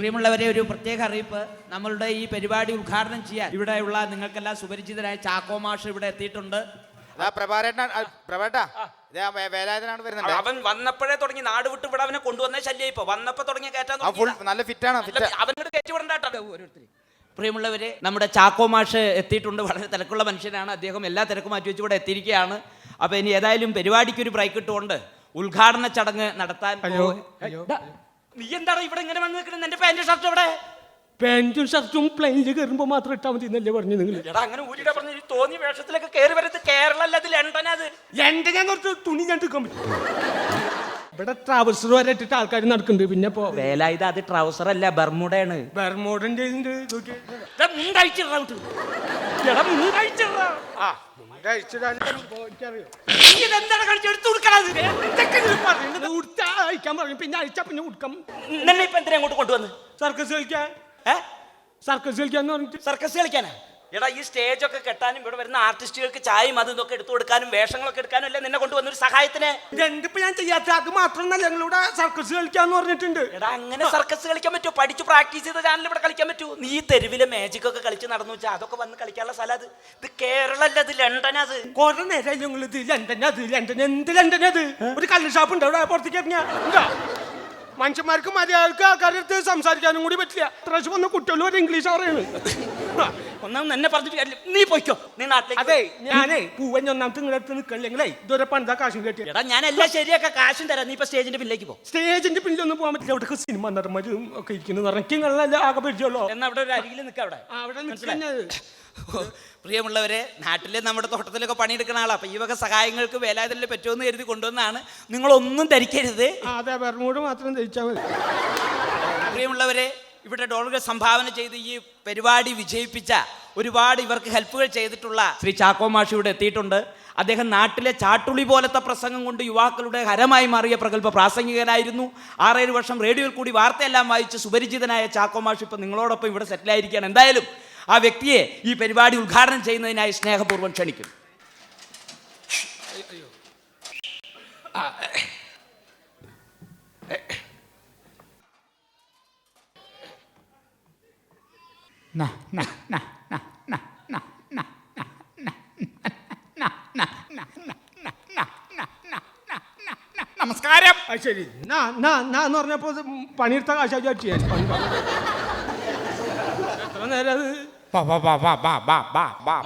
പ്രിയമുള്ളവരെ ഒരു പ്രത്യേക അറിയിപ്പ്. നമ്മളുടെ ഈ പരിപാടി ഉദ്ഘാടനം ചെയ്യാൻ ഇവിടെയുള്ള നിങ്ങൾക്കെല്ലാം സുപരിചിതരായ ചാക്കോ മാഷ് ഇവിടെ എത്തിയിട്ടുണ്ട്. അവൻ വന്നപ്പോഴേ തുടങ്ങി നാട് വിട്ട് ഇവിടെ അവനെ കൊണ്ടുവന്നേ ശല്യം ഇപ്പൊ. വന്നപ്പോ തുടങ്ങി കയറ്റാൻ നല്ല ഫിറ്റാണ് ഫിറ്റ് അവനോട് കയറ്റി വിടണ്ടാട്ടോ പ്രിയമുള്ളവരെ നമ്മുടെ ചാക്കോ മാഷ് എത്തിയിട്ടുണ്ട്. വളരെ തിരക്കുള്ള മനുഷ്യനാണ്. അദ്ദേഹം എല്ലാ തിരക്കും മാറ്റി വെച്ച് ഇവിടെ എത്തിയിരിക്കുകയാണ്. അപ്പൊ ഇനി ഏതായാലും പരിപാടിക്ക് ഒരു ബ്രേക്ക് ഇട്ടുകൊണ്ട് ഉദ്ഘാടന ചടങ്ങ് നടത്താൻ നീ എന്താണ് ഇവിടെ ഇങ്ങനെ വന്ന് നിൽക്കുന്നത്? എന്റെ പാന്റും ഷർട്ട് ഇവിടെ പാന്റും ഷർട്ടും പ്ലെയിനിൽ കയറുമ്പോൾ മാത്രം ഇട്ടാൽ മതി എന്നല്ലേ പറഞ്ഞു നിങ്ങൾ. എടാ അങ്ങനെ ഊരിടാ പറഞ്ഞു ഈ തോന്നിയ വേഷത്തിലൊക്കെ കയറി വരരുത് കേരള അല്ല അത് ലണ്ടൻ അത്. എന്റെ ഞാൻ കുറച്ച് തുണി ഞാൻ എടുക്കാൻ പറ്റും. ഇവിടെ ട്രൗസർ വരെ ഇട്ടിട്ട് ആൾക്കാർ നടക്കുന്നുണ്ട്. പിന്നെ ഇപ്പോ ഇത് അത് ട്രൗസർ അല്ല ബർമുടയാണ് ബെർമോഡന്റെ എടാ. എടാ. ആ, ഇതെന്താണ് കാണിച്ച് എടുത്ത് കൊടുക്കണത്? അയക്കാൻ പറയും പിന്നെ അയച്ചാ പിന്നെ ഉടുക്കാം. നിന്നെ ഇപ്പൊ എന്തിനാ അങ്ങോട്ട് കൊണ്ടുവന്ന്? സർക്കസ് കളിക്കാൻ. സർക്കസ് കളിക്കാന്ന് പറഞ്ഞിട്ട്. സർക്കസ് കളിക്കാനാ? എടാ ഈ സ്റ്റേജൊക്കെ കെട്ടാനും ഇവിടെ വരുന്ന ആർട്ടിസ്റ്റുകൾക്ക് ചായയും അതും ഇതൊക്കെ എടുത്തു കൊടുക്കാനും വേഷങ്ങളൊക്കെ എടുക്കാനും അല്ലേ നിന്നെ കൊണ്ടുവന്ന ഒരു സഹായത്തിന്? രണ്ടിപ്പോ ഞാൻ ചെയ്യാത്ത? അത് മാത്രമല്ല ഞങ്ങളിവിടെ സർക്കസ് കളിക്കാന്ന് പറഞ്ഞിട്ടുണ്ട്. എടാ അങ്ങനെ സർക്കസ് കളിക്കാൻ പറ്റുമോ? പഠിച്ചു പ്രാക്ടീസ് ചെയ്ത ചാനൽ ഇവിടെ കളിക്കാൻ പറ്റൂ നീ തെരുവിലെ മാജിക് ഒക്കെ കളിച്ച് നടന്നു വെച്ചാൽ അതൊക്കെ വന്ന് കളിക്കാനുള്ള സ്ഥലം അത്. ഇത് കേരള അല്ല ഇത് ലണ്ടൻ അത്. കുറെ നേരം ഞങ്ങൾ ഇത് ലണ്ടൻ അത് ലണ്ടൻ എന്ത് ലണ്ടൻ അത്? ഒരു കള്ള് ഷാപ്പ് ഉണ്ട് അവിടെ പുറത്തേക്ക് ഇറങ്ങിയ. മനുഷ്യന്മാർക്ക് മര്യാദയ്ക്ക് ആൾക്കാരുടെ അടുത്ത് സംസാരിക്കാനും കൂടി പറ്റില്ല. ഇപ്രാവശ്യം വന്ന കുട്ടികളും ഒരു ഇംഗ്ലീഷ് അറിയുന്നത് ഒന്നും എന്നെ പറഞ്ഞിട്ട് കാര്യമില്ല. നീ പോയിക്കോ. നീ നാട്ടിലേക്ക് അതെ ഞാനേ പൂവഞ്ഞൊന്നാമത്തെ നിങ്ങളുടെ അടുത്ത് നിൽക്കല്ലെങ്കിലേ ഇതുവരെ പണിതാ കാശും കേട്ടി എടാ ഞാൻ എല്ലാം ശരിയാക്കാം. കാശും തരാം. നീ ഇപ്പൊ സ്റ്റേജിന്റെ പിന്നിലേക്ക് പോ. സ്റ്റേജിന്റെ പിന്നിലൊന്നും പോകാൻ പറ്റില്ല. അവിടെ സിനിമ നടന്മാരും ഒക്കെ ഇരിക്കുന്നു. പറഞ്ഞ ആകെ പരിചയമുള്ളൂ? എന്നാ അവിടെ ഒരു അരികിൽ നിൽക്കാം അവിടെ. അവിടെ? നിൽക്കുന്നത് പ്രിയമുള്ളവരെ നാട്ടിലെ നമ്മുടെ തോട്ടത്തിലൊക്കെ പണിയെടുക്കുന്ന ആളാ. അപ്പോൾ ഈ വക സഹായങ്ങൾക്ക് വേലായുധല്ലേ പറ്റുമെന്ന് കരുതി കൊണ്ടുവന്നാണ് നിങ്ങളൊന്നും ധരിക്കരുത്. ആ, അതെ ബെർമൂട് മാത്രം ധരിച്ചാൽ മതി. പ്രിയമുള്ളവരെ ഇവിടെ ഡോളുകൾ സംഭാവന ചെയ്ത് ഈ പരിപാടി വിജയിപ്പിച്ച ഒരുപാട് ഇവർക്ക് ഹെൽപ്പുകൾ ചെയ്തിട്ടുള്ള ശ്രീ ചാക്കോ മാഷി ഇവിടെ എത്തിയിട്ടുണ്ട്. അദ്ദേഹം നാട്ടിലെ ചാട്ടുളി പോലത്തെ പ്രസംഗം കൊണ്ട് യുവാക്കളുടെ ഹരമായി മാറിയ പ്രഗത്ഭ പ്രാസംഗികനായിരുന്നു. ആറേഴ് വർഷം റേഡിയോയിൽ കൂടി വാർത്തയെല്ലാം വായിച്ച് സുപരിചിതനായ ചാക്കോ മാഷി ഇപ്പം നിങ്ങളോടൊപ്പം ഇവിടെ സെറ്റിലായിരിക്കുകയാണ് എന്തായാലും ആ വ്യക്തിയെ ഈ പരിപാടി ഉദ്ഘാടനം ചെയ്യുന്നതിനായി സ്നേഹപൂർവം ക്ഷണിക്കുന്നു. നമസ്കാരം na, ശരി നാ നാ നാ എന്ന് പറഞ്ഞപ്പോ ഇത് പണിയെടുത്ത കാശാ വിചാരിച്ചു ഞാൻ എത്ര നേരം അത്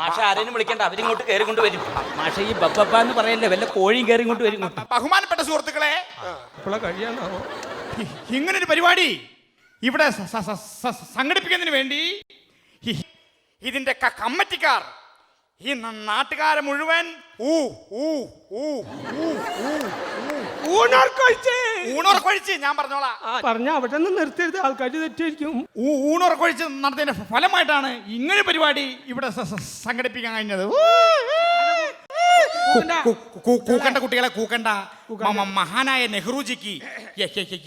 മാഷ ആരെയും വിളിക്കണ്ട അവരിങ്ങോട്ട് കയറി കൊണ്ട് വരും മാഷ ഈ ബബ്ബ എന്ന് പറയല്ലേ വല്ല കോഴിയും കയറി കൊണ്ട് വരും. ബഹുമാനപ്പെട്ട സുഹൃത്തുക്കളെ ഇങ്ങനൊരു പരിപാടി ഇവിടെ സംഘടിപ്പിക്കുന്നതിന് വേണ്ടി ഇതിന്റെ കമ്മറ്റിക്കാർ. ഈ നാട്ടുകാരെ മുഴുവൻ ഊ ഊ ഊ ഊ ഊണുറക്കൊഴിച്ച്. ഞാൻ പറഞ്ഞോളാം. പറഞ്ഞ അവിടെ നിന്ന് നിർത്തരുത് ആൾക്കാർ തെറ്റിയിരിക്കും. ഊ- ഊണുറക്കൊഴിച്ച് നടത്തിയതിന്റെ ഫലമായിട്ടാണ് ഇങ്ങനെ പരിപാടി ഇവിടെ സംഘടിപ്പിക്കാൻ കഴിഞ്ഞത്. ഊ, കൂക്കണ്ട. കുട്ടികളെ കൂക്കണ്ട. മഹാനായ നെഹ്റുജിക്ക്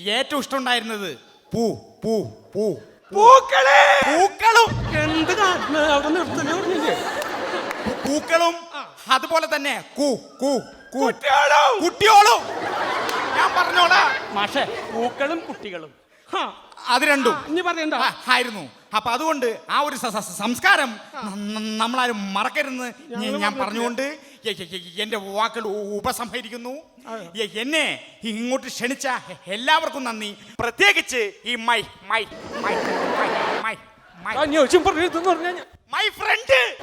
ഏറ്റവും ഇഷ്ടമുണ്ടായിരുന്നത് പൂ പൂ പൂ. പൂക്കളെ! പൂക്കളും! എന്ത് കാട്ടിന് അവിടെ നിർത്തൽ പറഞ്ഞില്ലേ? പൂക്കളും അതുപോലെ തന്നെ കൂ കൂ കൂ. കുട്ടിയോളും ഞാൻ പറഞ്ഞോളാ മാഷെ പൂക്കളും കുട്ടികളും. അത് രണ്ടും. ഇനി പറയണ്ട. ആയിരുന്നു. അപ്പൊ അതുകൊണ്ട് ആ ഒരു സംസ്കാരം നമ്മളാരും മറക്കരുതെന്ന് ഞാൻ പറഞ്ഞുകൊണ്ട് എന്റെ വാക്കുകൾ ഉപസംഹരിക്കുന്നു. എന്നെ ഇങ്ങോട്ട് ക്ഷണിച്ച എല്ലാവർക്കും നന്ദി. പ്രത്യേകിച്ച് ഈ my my my my my my. My friend.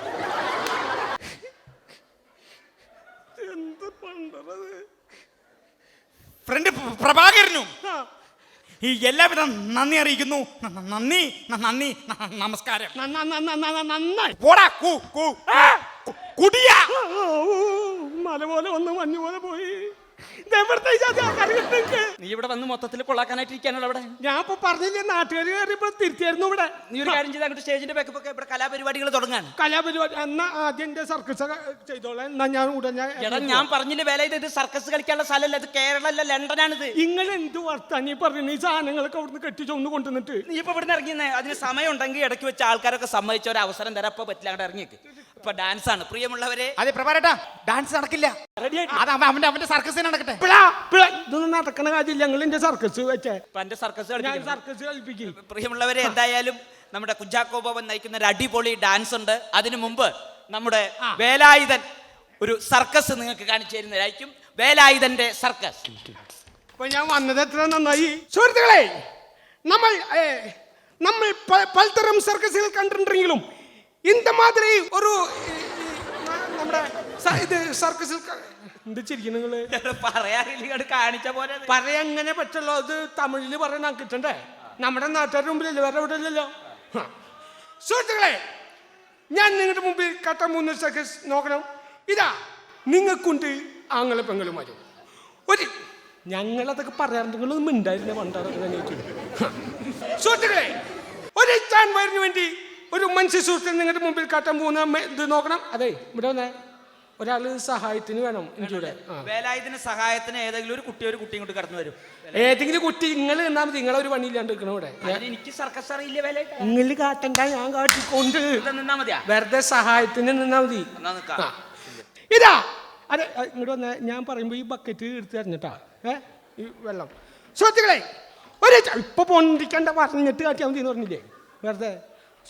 Friend പ്രഭാകരനും. ഈ എല്ലാവിധ നന്ദി അറിയിക്കുന്നു. നന്ദി നന്ദി നമസ്കാരം. നന്നായി. പോടാ കൂ കു- കുടിയാ. മല പോലെ വന്ന് മഞ്ഞ് പോലെ പോയി. നീ ഇവിടെ വന്ന് മൊത്തത്തിൽ കൊള്ളാക്കാനായിട്ട് ഇരിക്കാനുള്ള അവിടെ? ഞാൻ ഇപ്പൊ പറഞ്ഞില്ലേ നാട്ടുകാർ കയറിയപ്പോ തിരുത്തിയായിരുന്നു ഇവിടെ. നീ ഒരു കാര്യം ചെയ്താൽ അങ്ങോട്ട് സ്റ്റേജിന്റെ ബാക്കപ്പ് ഒക്കെ ഇവിടെ കലാപരിപാടികൾ തുടങ്ങാണ് കലാപരിപാടി എന്നാ ആദ്യം എന്റെ സർക്കസ് ചെയ്തോളാം. എന്നാ ഞാൻ ഉടനെ എടാ ഞാൻ പറഞ്ഞില്ല വേല ഇത് സർക്കസ് കളിക്കാനുള്ള സ്ഥലമല്ല ഇത് കേരള അല്ല ലണ്ടനാണിത്. നിങ്ങൾ എന്ത് വർത്താനി പറഞ്ഞു ഈ സാധനങ്ങളൊക്കെ അവിടുന്ന് കെട്ടിച്ചൊന്ന് കൊണ്ടുവന്നിട്ട്. നീ ഇപ്പൊ ഇവിടുന്ന് ഇറങ്ങിയെന്നേ അതിന് സമയം ഉണ്ടെങ്കിൽ ഇടയ്ക്ക് വെച്ച് ആൾക്കാരൊക്കെ സമ്മതിച്ച ഒരു അവസരം തരാം. ഇപ്പൊ പറ്റില്ല അങ്ങോട്ട് ഇറങ്ങിയേക്ക്. ഇപ്പൊ ഡാൻസ് ആണ്. പ്രിയമുള്ളവരെ അതെ പ്രഭാരട്ടാ ഡാൻസ് നടക്കില്ല. റെഡി അത് അവൻ- അവന്റെ അവന്റെ സർക്കസ് നടക്കട്ടെ ഇതൊന്നും നടക്കണ കാര്യമില്ല. എന്റെ സർക്കസ് വെച്ചേ. എന്റെ സർക്കസ് ഞാൻ കളിപ്പിക്കണം. സർക്കസ് കളിപ്പിക്കും. പ്രിയമുള്ളവരെ എന്തായാലും നമ്മുടെ കുഞ്ചാക്കോ ബോബൻ നയിക്കുന്ന ഒരു അടിപൊളി ഡാൻസ് ഉണ്ട്. അതിനു മുമ്പ് നമ്മുടെ വേലായുധൻ ഒരു സർക്കസ് നിങ്ങൾക്ക് കാണിച്ചു തരുന്നതായിരിക്കും. വേലായുധന്റെ സർക്കസ് അപ്പൊ ഞാൻ വന്നത് എത്ര നന്നായി? സുഹൃത്തുക്കളെ നമ്മൾ ഏ, നമ്മൾ പ- പലതരം സർക്കസുകൾ കണ്ടിട്ടുണ്ടെങ്കിലും ഇന്ത മാതിരി ഒരു നമ്മുടെ സ- ഇത് സർക്കസിൽ എന്ത് നിങ്ങൾ? പറയാറില്ല കാണിച്ച പോലെ അത്. പറയാ എങ്ങനെ പറ്റുള്ളൂ? അത് തമിഴിൽ പറയാൻ കിട്ടണ്ടേ? നമ്മുടെ നാട്ടുകാരുടെ മുമ്പിലല്ലേ വേറെ എവിടെ ഇല്ലല്ലോ ഹ. സുഹൃത്തുക്കളെ ഞാൻ നിങ്ങളുടെ മുമ്പിൽ കട്ട മൂന്ന് സർക്കസ് നോക്കണം. ഇതാ നിങ്ങൾക്കുണ്ട് ആങ്ങളെ പെങ്ങളുമാരും. ഒരു ഞങ്ങളതൊക്കെ പറയാറുണ്ട്. നിങ്ങളൊന്നും മിണ്ടായിരുന്ന പണ്ടാറൊക്കെ സുഹൃത്തുക്കളെ ഒരു ചാൻ വരുന്നു വേണ്ടി ഒരു മനുഷ്യ സുഹൃത്തിന് നിങ്ങളുടെ മുമ്പിൽ കാട്ടാൻ പോകുന്ന ഇത് നോക്കണം. അതെ ഇവിടെ വന്നേ. ഒരാൾ സഹായത്തിന് വേണം എനിക്കിവിടെ ആ. വേലായുധന് സഹായത്തിന് ഏതെങ്കിലും ഒരു കുട്ടി ഒരു കുട്ടിയും കൊണ്ട് കടന്നു വരും. ഏതെങ്കിലും കുട്ടി നിങ്ങൾ നിന്നാ മതി. നിങ്ങളെ ഒരു പണിയില്ലാണ്ട് നിൽക്കണം ഇവിടെ. എനിക്ക് സർക്കസ് അറിയില്ല വേല നിങ്ങൾ കാട്ടണ്ട ഞാൻ കാട്ടിക്കൊണ്ട്. നിന്നാ മതിയാ? വെറുതെ സഹായത്തിന് നിന്നാ മതി. ഇതാ! അതെ ഇങ്ങോട്ട് വന്ന. ഞാൻ പറയുമ്പോ ഈ ബക്കറ്റ് എടുത്ത് തരഞ്ഞിട്ടാ. ഏ? ഈ വെള്ളം. സുഹൃത്തുക്കളെ ഒരു ഇപ്പൊ പൊണ്ടിക്കണ്ട പറഞ്ഞിട്ട് കാട്ടിയാൽ മതി എന്ന് പറഞ്ഞില്ലേ? വെറുതെ.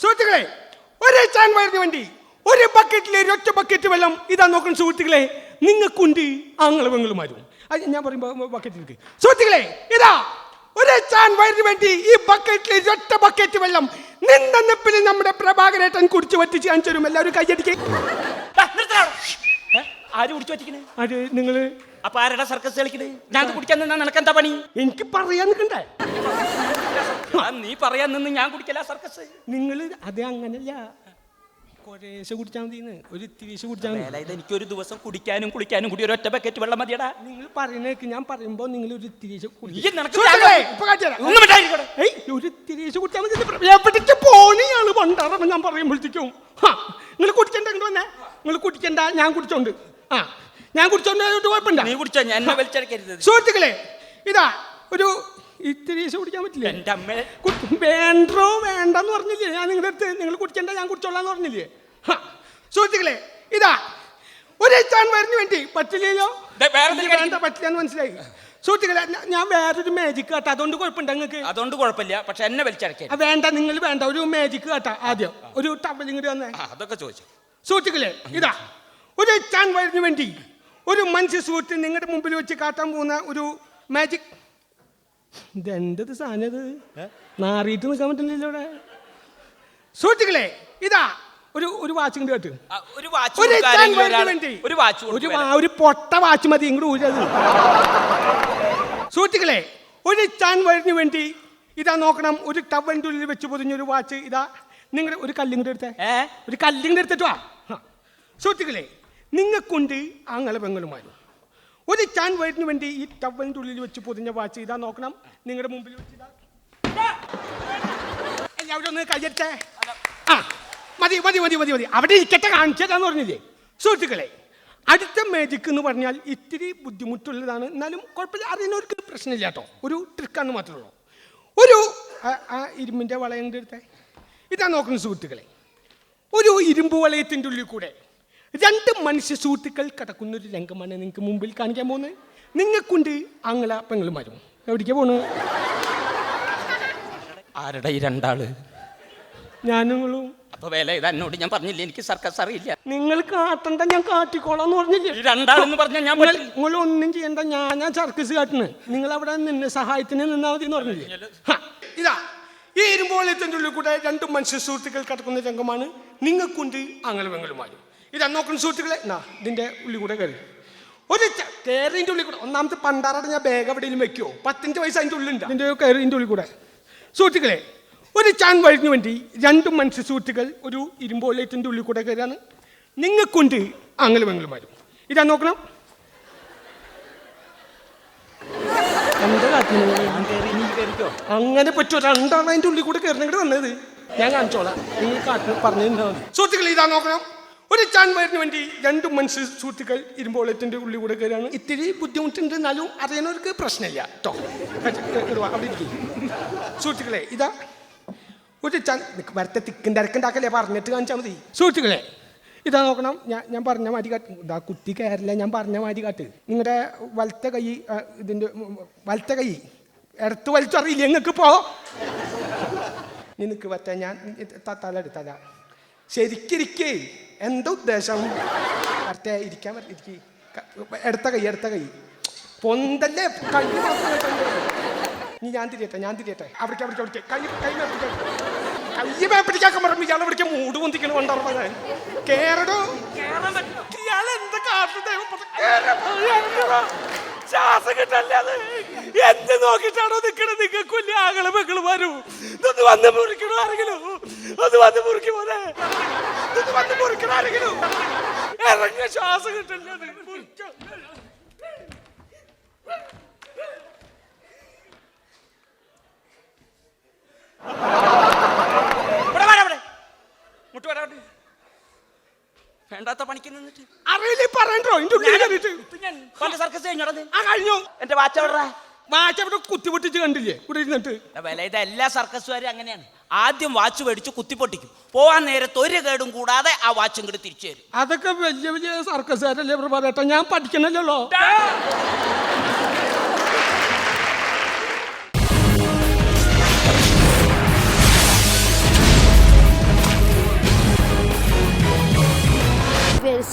സുഹൃത്തുക്കളെ ഒരു ചാൻ വയറിന് വേണ്ടി ഒരു ബക്കറ്റിലെ ഒറ്റ ബക്കറ്റ് വെള്ളം ഇതാ നോക്കണം സുഹൃത്തുക്കളെ. നിങ്ങൾക്കുണ്ട് ആങ്ങളെ പെങ്ങളുമാരും അത് ഞാൻ പറയുമ്പോൾ ബക്കറ്റിൽ എടുക്ക് സുഹൃത്തുക്കളെ ഇതാ ഒരു ചാൻ വയറിന് വേണ്ടി ഈ ബക്കറ്റിലെ ഒറ്റ ബക്കറ്റ് വെള്ളം നിന്ന നിപ്പിൽ നമ്മുടെ പ്രഭാകരേട്ടൻ കുടിച്ച് വറ്റിച്ച് ഞാൻ ചെറും എല്ലാവരും കയ്യടിക്കേ. ആര് കുടിച്ചു പറ്റിക്കണേ അത് നിങ്ങൾ? അപ്പൊ ആരുടെ സർക്കസ് കളിക്കണേ? ഞാൻ കുടിക്കാൻ നിന്നാ പണി? എനിക്ക് പറയാൻ നിൽക്കണ്ടേ ആ, നീ പറയാൻ നിന്ന് ഞാൻ കുടിക്കല സർക്കസ്. നിങ്ങൾ അത് അങ്ങനല്ല. കുറേശ്ശെ കുടിച്ചാൽ മതി ഒരു കുടിച്ചാൽ മതി. വേലായുധ ദിവസം കുടിക്കാനും കുളിക്കാനും കൂടി ഒരു ഒറ്റ ബക്കറ്റ് വെള്ളം മതിയടാ. നിങ്ങൾ പറയുന്നേക്ക് ഞാൻ പറയുമ്പോ നിങ്ങൾ ഒരു ഇത്തിരീശ് ഈ നിനക്ക് സുഹൃത്തുക്കളെ, ഇപ്പൊ കാണിച്ചുതരാം. ഒന്നും മിണ്ടാതിരിക്കടെ. ഏയ്, ഒരു ഇത്തിരീശ് കുടിച്ചാൽ മതി. എവിടേക്ക് പോണിയാണ് പണ്ടാറ ഞാൻ പറയുമ്പോഴത്തേക്കും. നിങ്ങൾ കുടിക്കണ്ട ഇങ്ങോട്ട് വന്നേ? നിങ്ങൾ കുടിക്കണ്ട ഞാൻ കുടിച്ചോണ്ട്. ആ ഞാൻ കുടിച്ചോണ്ട് കുഴപ്പമില്ല. നീ കുടിച്ചോ ഞാൻ എന്നെ വലിച്ചടക്കരുത്. സുഹൃത്തുക്കളെ ഇതാ ഒരു ഇത്തിരീശ് കുടിക്കാൻ പറ്റില്ല? എന്റെ അമ്മ. വേണ്ടോ വേണ്ടെന്ന് പറഞ്ഞില്ലേ? ഞാൻ നിങ്ങളുടെ അടുത്ത് നിങ്ങൾ കുടിക്കണ്ട ഞാൻ കുടിച്ചോളാന്ന് പറഞ്ഞില്ലേ? ഹ, സുഹൃത്തുക്കളെ ഇതാ. ഒരു ചാൻ വരഞ്ഞു വേണ്ടി പറ്റില്ലല്ലോ? വേണ്ട പറ്റില്ല എന്ന് മനസ്സിലായി. സുഹൃത്തുക്കളെ ഞാൻ വേറൊരു മാജിക് കാട്ടാ. അതുകൊണ്ട് കുഴപ്പമുണ്ട് നിങ്ങൾക്ക്? അതുകൊണ്ട് കുഴപ്പമില്ല പക്ഷെ എന്നെ വലിച്ചടക്കരുത്. ആ, വേണ്ട നിങ്ങൾ വേണ്ട. ഒരു മാജിക് കാട്ടാ ആദ്യം. ഒരു ഇങ്ങോട്ട് വന്നേ. അതൊക്കെ ചോദിച്ചു. സുഹൃത്തുക്കളെ ഇതാ. ഒരു ചാൻ വരഞ്ഞു വേണ്ടി ഒരു മനുഷ്യ സുഹൃത്ത് നിങ്ങളുടെ മുമ്പിൽ വെച്ച് കാട്ടാൻ പോകുന്ന ഒരു മാജിക് ഇതെന്തത് സാധനത് ഇത്? നാറിയിട്ട് നിൽക്കാൻ പറ്റുന്നില്ല ഇവിടെ. സുഹൃത്തുക്കളെ ഇതാ ഒരു ഒരു വാച്ച് ഇങ്ങോട്ട് കേട്ട്. ഒരു വാച്ച് വാച്ച് പൊട്ട വാച്ച് മതി ഇങ്ങോട്ട് ഊരത് സുഹൃത്തുക്കളെ ഒരു ചാൻ വരഞ്ഞു വേണ്ടി ഇതാ നോക്കണം. ഒരു ടവലിന്റെ ഉള്ളിൽ വെച്ച് പൊതിഞ്ഞൊരു വാച്ച്. ഇതാ നിങ്ങൾ ഒരു കല്ലിങ്ങോട്ട് എടുത്തേ. ഏ? ഒരു കല്ലിങ്ങോട്ട് എടുത്തിട്ട്? വാ സുഹൃത്തുക്കളെ നിങ്ങൾക്കുണ്ട് ആങ്ങളെ പെങ്ങളുമാരും. ഒരു ചാൻ വയറ്റിന് വേണ്ടി ഈ ടവലിന്റെ ഉള്ളിൽ വെച്ച് പൊതിഞ്ഞ വാച്ച് ഇതാ നോക്കണം. നിങ്ങളുടെ മുമ്പിൽ വെച്ച് ഇതാ. ഇതാ. എല്ലാവരും ഒന്ന് ആ മതി മതി മതി മതി മതി. അവിടെ ഇരിക്കട്ടെ കാണിച്ചതാന്ന് പറഞ്ഞില്ലേ? സുഹൃത്തുക്കളെ അടുത്ത മാജിക് എന്ന് പറഞ്ഞാൽ ഇത്തിരി ബുദ്ധിമുട്ടുള്ളതാണ്. എന്നാലും കുഴപ്പമില്ല. അറിയുന്നവർക്ക് പ്രശ്നമില്ല കേട്ടോ. ഒരു ട്രിക്കാന്ന് മാത്രമേ ഉള്ളൂ. ഒരു ആ ഇരുമ്പിന്റെ വളയം അടുത്തേ ഇതാ നോക്കുന്ന സുഹൃത്തുക്കളെ. ഒരു ഇരുമ്പ് വളയത്തിന്റെ ഉള്ളിൽ കൂടെ. രണ്ട് മനുഷ്യ സുഹൃത്തുക്കൾ കിടക്കുന്ന ഒരു രംഗമാണ് നിങ്ങൾക്ക് മുമ്പിൽ കാണിക്കാൻ പോകുന്നത്. നിങ്ങൾക്കുണ്ട് ആങ്ങള പെങ്ങളുമാരും. എവിടേക്കാ പോണു? ആരുടെ ഈ രണ്ടാൾ? ഞാനുങ്ങളും. അപ്പൊ വേല ഇത് എന്നോട് ഞാൻ പറഞ്ഞില്ല? എനിക്ക് സർക്കസ് അറിയില്ല. നിങ്ങൾ കാട്ടണ്ട ഞാൻ കാട്ടിക്കോളാന്ന് പറഞ്ഞില്ലേ? ഈ രണ്ടാളെന്ന് പറഞ്ഞാൽ ഞാൻ നിങ്ങൾ നിങ്ങൾ ഒന്നും ചെയ്യണ്ട ഞാൻ ഞാൻ സർക്കസ് കാട്ടണ് നിങ്ങൾ അവിടെ നിന്ന് സഹായത്തിന് നിന്നാ മതി എന്ന് പറഞ്ഞില്ലേ? ഹ, ഇതാ ഈ ഇരുമ്പോളത്തിന്റെ ഉള്ളിൽ കൂടെ രണ്ട് മനുഷ്യ സുഹൃത്തുക്കൾ കിടക്കുന്ന രംഗമാണ് നിങ്ങൾക്കുണ്ട് പെങ്ങളുമാരും. ഇതാ നോക്കുന്ന സുഹൃത്തുക്കളെ എന്നാ ഇതിന്റെ ഉള്ളിൽ കൂടെ കയറി. ഒരു കയറിന്റെ ഉള്ളിൽ കൂടെ. ഒന്നാമത്തെ പണ്ടാറാട് ഞാൻ ബാഗ് എവിടെയെങ്കിലും വെക്കുമോ പത്തിന്റെ വയസ്സ് അതിന്റെ ഉള്ളിലുണ്ട്? ഇതിന്റെ കയറിന്റെ ഉള്ളിൽ കൂടെ. സുഹൃത്തുക്കളെ ഒരു ചാൻ വഴിഞ്ഞു വേണ്ടി രണ്ട് മനുഷ്യ സുഹൃത്തുക്കൾ ഒരു ഇരുമ്പോലേറ്റിന്റെ ഉള്ളിൽ കൂടെ കയറിയാണ്. നിങ്ങൾക്കുണ്ട് വരും ഇതാ നോക്കണം. അങ്ങനെ പറ്റുമോ രണ്ടാണ് അതിന്റെ ഉള്ളിൽ കൂടെ കയറുന്നിട്ട് വന്നത്. ഞാൻ കാണിച്ചോളാം. നിങ്ങൾ കാട്ടിൽ പറഞ്ഞു സുഹൃത്തുക്കൾ ഇതാ നോക്കണം. ഒരു ചാൻ വയറിന് വേണ്ടി രണ്ട് മനുഷ്യ സുഹൃത്തുക്കൾ ഇരുമ്പോളത്തിന്റെ ഉള്ളിൽ കൂടെ കയറാണ്. ഇത്തിരി ബുദ്ധിമുട്ടുണ്ട് എന്നാലും അറിയുന്നവർക്ക് പ്രശ്നമില്ല കേട്ടോ അവിടെ ഇരിക്കും സുഹൃത്തുക്കളെ ഇതാ. ഒരു ചാൻ വരത്തെ തിക്കും തിരക്കുണ്ടാക്കല്ലേ പറഞ്ഞിട്ട് കാണിച്ചാൽ മതി. സുഹൃത്തുക്കളെ ഇതാ നോക്കണം. ഞാൻ ഞാൻ പറഞ്ഞ മാതിരി കാട്ട്. ഇതാ കുത്തി കയറില്ല ഞാൻ പറഞ്ഞ മാതിരി കാട്ട്. നിങ്ങളുടെ വലത്തെ കൈ ഇതിന്റെ വലത്തെ കൈ. ഇടത്ത് വലിച്ചറിയില്ല നിങ്ങൾക്ക് പോ. നിനക്ക് നിൽക്ക് ഞാൻ തല എടുത്തല ശരിക്കിരിക്കേ. എന്താ ഉദ്ദേശം? കറക്റ്റ് ഇരിക്കാൻ ഇരിക്കി. എടുത്ത കൈ എടുത്ത കൈ. പൊന്തല്ലേ? കൈ. നീ ഞാൻ തിരിയട്ടെ ഞാൻ തിരിയട്ടെ. അവിടേക്ക് അവിടേക്ക് അവിടേക്ക്. കൈ കൈ കൈ മേപ്പിടിക്കാൻ പറഞ്ഞു ഇയാൾ ഇവിടേക്ക് മൂട് പൊന്തിക്കണ കേറടോ. ഇയാൾ എന്താ ശ്വാസം കിട്ടല്ലേ അത് എന്ത് നോക്കിയിട്ടാണോ നിക്കണത് നിങ്ങൾക്ക് വലിയ ആകൾ മകൾ വരൂ ഇതൊന്ന് വന്ന് മുറിക്കണോ ആരെങ്കിലും ഒന്ന് വന്ന് മുറിക്കുമോ ഇതൊന്ന് വന്ന് മുറിക്കണോ ആരെങ്കിലും ഇറങ്ങ ശ്വാസം കിട്ടില്ല അത്. മുറിച്ചോ. ഇവിടെ വാടാ ഇവിടെ മുട്ട് വരാ ഇവിടെ. വേണ്ടാത്ത പണിക്ക് നിന്നിട്ട്. അറിയില്ല പറയണ്ടോ? എന്റെ ഉള്ളിൽ കയറിയിട്ട്. പണ്ട് സർക്കസ് കഴിഞ്ഞോടാ നീ? ആ കഴിഞ്ഞു. എന്റെ വാച്ച് എവിടെടാ? മാറ്റ അവിടെ കുത്തിപൊട്ടിച്ച് കണ്ടില്ലേ? ഇവിടെ ഇരുന്നിട്ട്. വില ഇത് എല്ലാ സർക്കസുകാരും അങ്ങനെയാണ്. ആദ്യം വാച്ച് മേടിച്ച് കുത്തിപ്പൊട്ടിക്കും പോവാൻ നേരത്ത് ഒരു കേടും കൂടാതെ ആ വാച്ച് ഇങ്ങോട്ട് തിരിച്ചു തരും. അതൊക്കെ വലിയ വലിയ സർക്കസുകാരല്ലേ പറയട്ടെ? ഞാൻ പഠിക്കണല്ലോ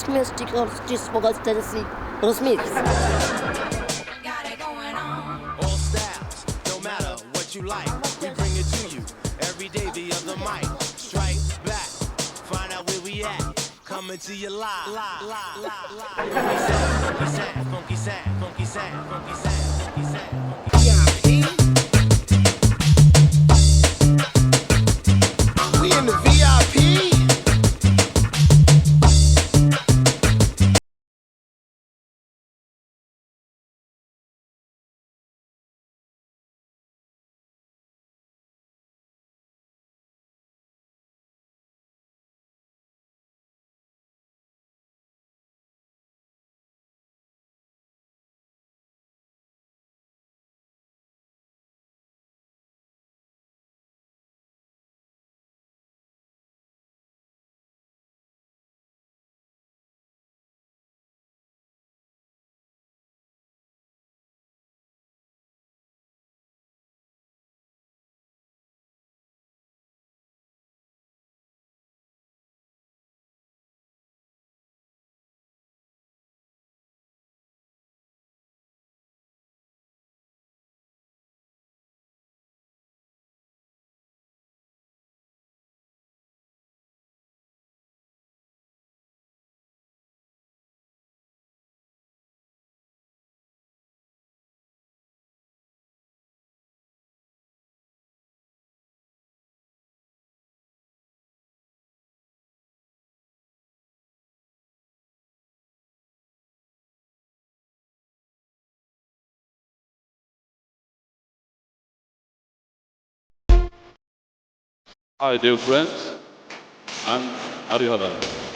Very mystic of Disbogas Tennessee. Smith. All styles, no matter what you like, we bring it to you every day via the mic. Strike back, find out where we at. Coming to you live, live, live, live, live. Funky sound, funky sound, funky sound, funky sound, funky sound, funky sound. Hi, dear friends. I'm Harihara,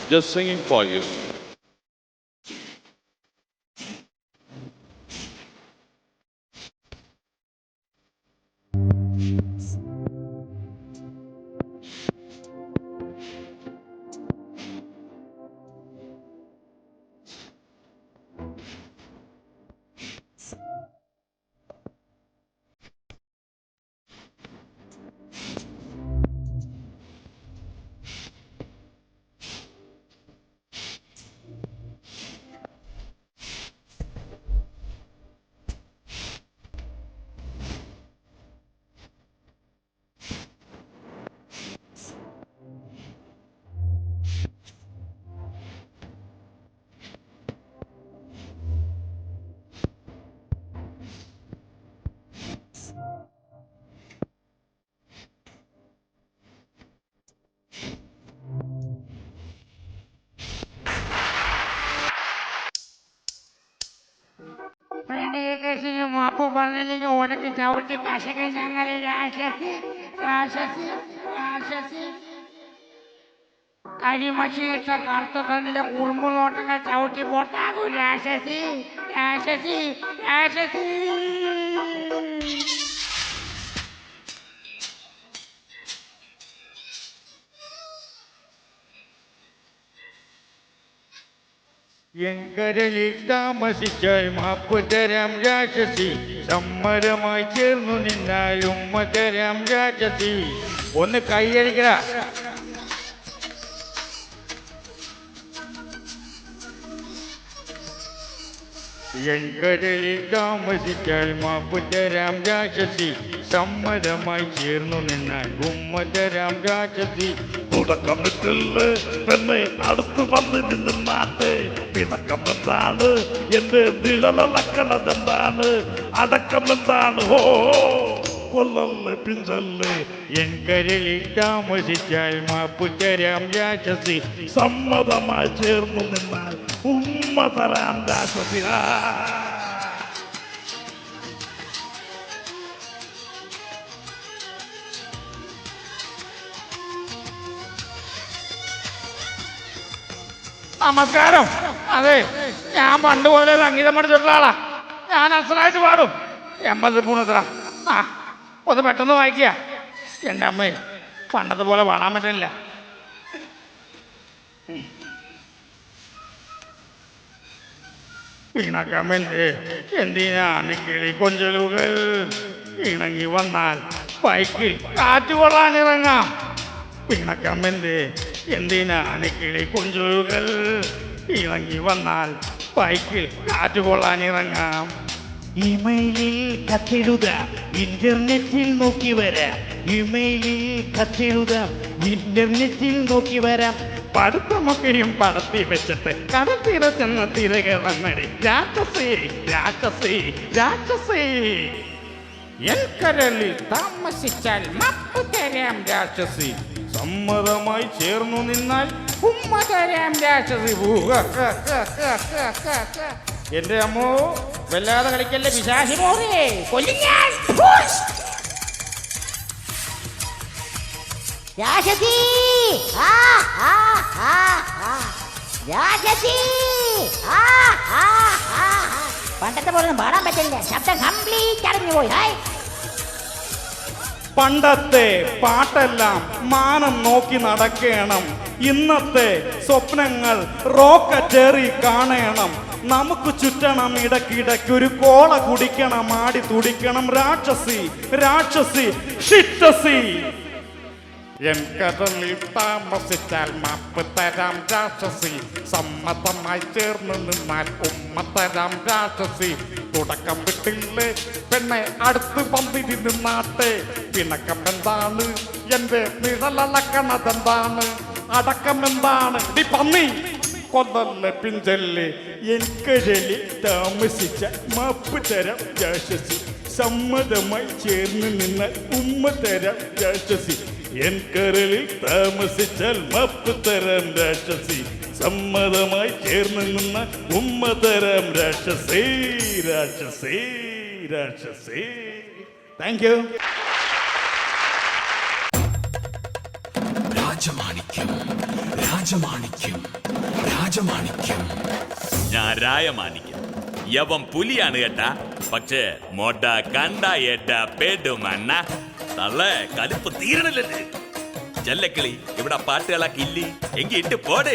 just singing for you. చేసిన మాపు పనులకి ఒకటి చవిటి పసక సంగలి రాక్షసి రాక్షసి రాక్షసి కడిమసి ఇట్లా కడుతుందంటే ఉరుములోటగా చవిటి పొట్టాకు రాక్షసి రాక్షసి రాక్షసి എങ്കരലിൽ താമസിച്ചാൽ മാപ്പ് തരാം രാക്ഷസി. സമ്മതമായി ചേർന്നു നിന്നാൽ ഉമ്മ തരാം രാക്ഷസി. ഒന്ന് കൈയടിക്കട. താമസിച്ചാൽ തരാം രാക്ഷസി സമ്മതമായി ചേർന്നു നിന്നാൽ ഉമ്മ രാം രാക്ഷസി. തുടക്കമിട്ടില്ല? പെണ്ണെ അടുത്ത് വന്ന് നിന്ന് നാട്ടെ പിണക്കം എന്താണ് എന്റെ നിഴലക്കണതെന്താണ് അടക്കം എന്താണ് ഓ കൊല്ലല്ലേ പിഞ്ചല്ലേ? എങ്കരലിൽ താമസിച്ചാൽ മാപ്പുറ്റ രാം രാക്ഷസി സമ്മതമായി ചേർന്നു നിന്നാൽ ഉമ്മ തരാൻ രാക്ഷസി ആ. നമസ്കാരം. അതെ ഞാൻ പണ്ട് പോലെ സംഗീതം പഠിച്ചിട്ടുള്ള ആളാ. ഞാൻ അസലായിട്ട് പാടും. എൺപത് മൂന്നത്ര ആ ഒന്ന് പെട്ടെന്ന് വായിക്കുക. എന്റെ അമ്മേ പണ്ടത്തെ പോലെ പാടാൻ പറ്റില്ല വീണക്കമ്മന്റെ എന്തിനാണ് കിളിക്കൊഞ്ചലുകൾ ഇണങ്ങി വന്നാൽ ബൈക്കിൽ കാറ്റ് കൊള്ളാനിറങ്ങാം പിണക്കമ്മന്റെ എന്തിനാണ് കിളി കൊഞ്ചുകൾ ഇണങ്ങി വന്നാൽ ബൈക്കിൽ കാറ്റ് കൊള്ളാനിറങ്ങാം ഇമെയിലിൽ കത്തെഴുതാം ഇന്റർനെറ്റിൽ നോക്കി വരാം. ഇമെയിലിൽ കത്തെഴുതാം ഇന്റർനെറ്റിൽ നോക്കി വരാം. പഠിത്തമൊക്കെയും പടത്തി വെച്ചിട്ട് കടൽ തീരെ ചെന്ന് തിരകെ വന്നടി. രാക്ഷസി രാക്ഷസി രാക്ഷസി. എൽക്കരലിൽ താമസിച്ചാൽ മപ്പ് തരാം രാക്ഷസി. സമ്മതമായി ചേർന്നു നിന്നാൽ ഉമ്മ തരാം രാക്ഷസി. എന്റെ അമ്മോ വല്ലാതെ കളിക്കല്ലേ പിശാശി മോറേ കൊല്ലും രാക്ഷസി ആ ആ ആ ആ. പണ്ടത്തെ പോലെ പാടാൻ പറ്റില്ല. ശബ്ദം കംപ്ലീറ്റ് അടഞ്ഞു പോയി. ഹായ്. പണ്ടത്തെ പാട്ടെല്ലാം മാനം നോക്കി നടക്കണം. ഇന്നത്തെ സ്വപ്നങ്ങൾ റോക്കറ്റേറി കാണണം. നമുക്ക് ചുറ്റണം ഇടക്കിടയ്ക്കൊരു കോള കുടിക്കണം ആടി തുടിക്കണം. രാക്ഷസി രാക്ഷസി ഷിറ്റസി എൻ കടലിൽ താമസിച്ചാൽ മാപ്പ് തരാം രാക്ഷസി. സമ്മതമായി ചേർന്ന് നിന്നാൽ ഉമ്മ തരാം രാക്ഷസി. തുടക്കം വിട്ടില്ലേ? പെണ്ണെ അടുത്ത് വന്നിരുന്ന് നാട്ടെ. പിണക്കം എന്താണ്? എന്റെ നിഴലളക്കണതെന്താണ്? അടക്കം എന്താണ്? ഡി പന്നി. കൊല്ലല്ലേ പിഞ്ചല്ലേ? എനിക്കഴലി താമസിച്ച മാപ്പ് തരാം രാക്ഷസി. സമ്മതമായി ചേർന്ന് നിന്നാൽ ഉമ്മ തരാം രാക്ഷസി. എൻ കരളിൽ താമസിച്ചാൽ മപ്പ് തരാം രാക്ഷസി. സമ്മതമായി ചേർന്ന് നിന്ന ഉമ്മ തരാം രാക്ഷസേ രാക്ഷസേ രാക്ഷസേ. Thank you Rajamanikyam Rajamanikyam Rajamanikyam. ഞാൻ രായമാണിക്യം യവൻ പുലിയാണ് കേട്ടാ പക്ഷേ മോട്ട കണ്ട എട്ട പേടുമണ്ണ തള്ള കലിപ്പ് തീരണല്ലേ ചെല്ലക്കിളി ഇവിടെ പാട്ടുകളൊക്കെ ഇല്ലേ എങ്കി ഇട്ട് പോട്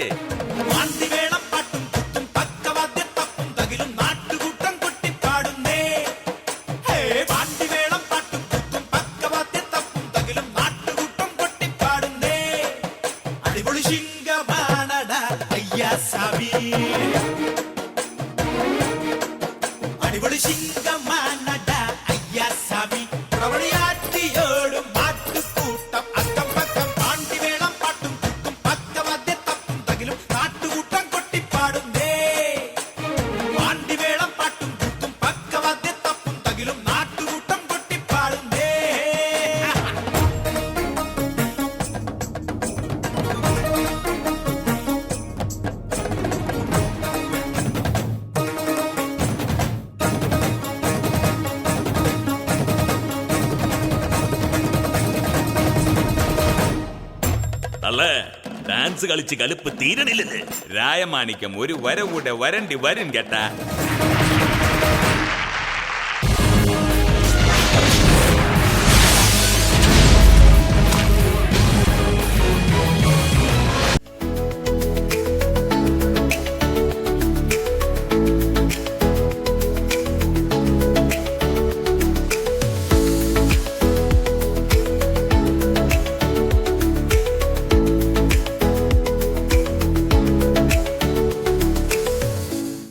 തള്ള ഡാൻസ് കളിച്ച് കലിപ്പ് തീരണില്ലേ രായമാണിക്യം ഒരു വര കൂടെ വരണ്ടി വരും കേട്ടാ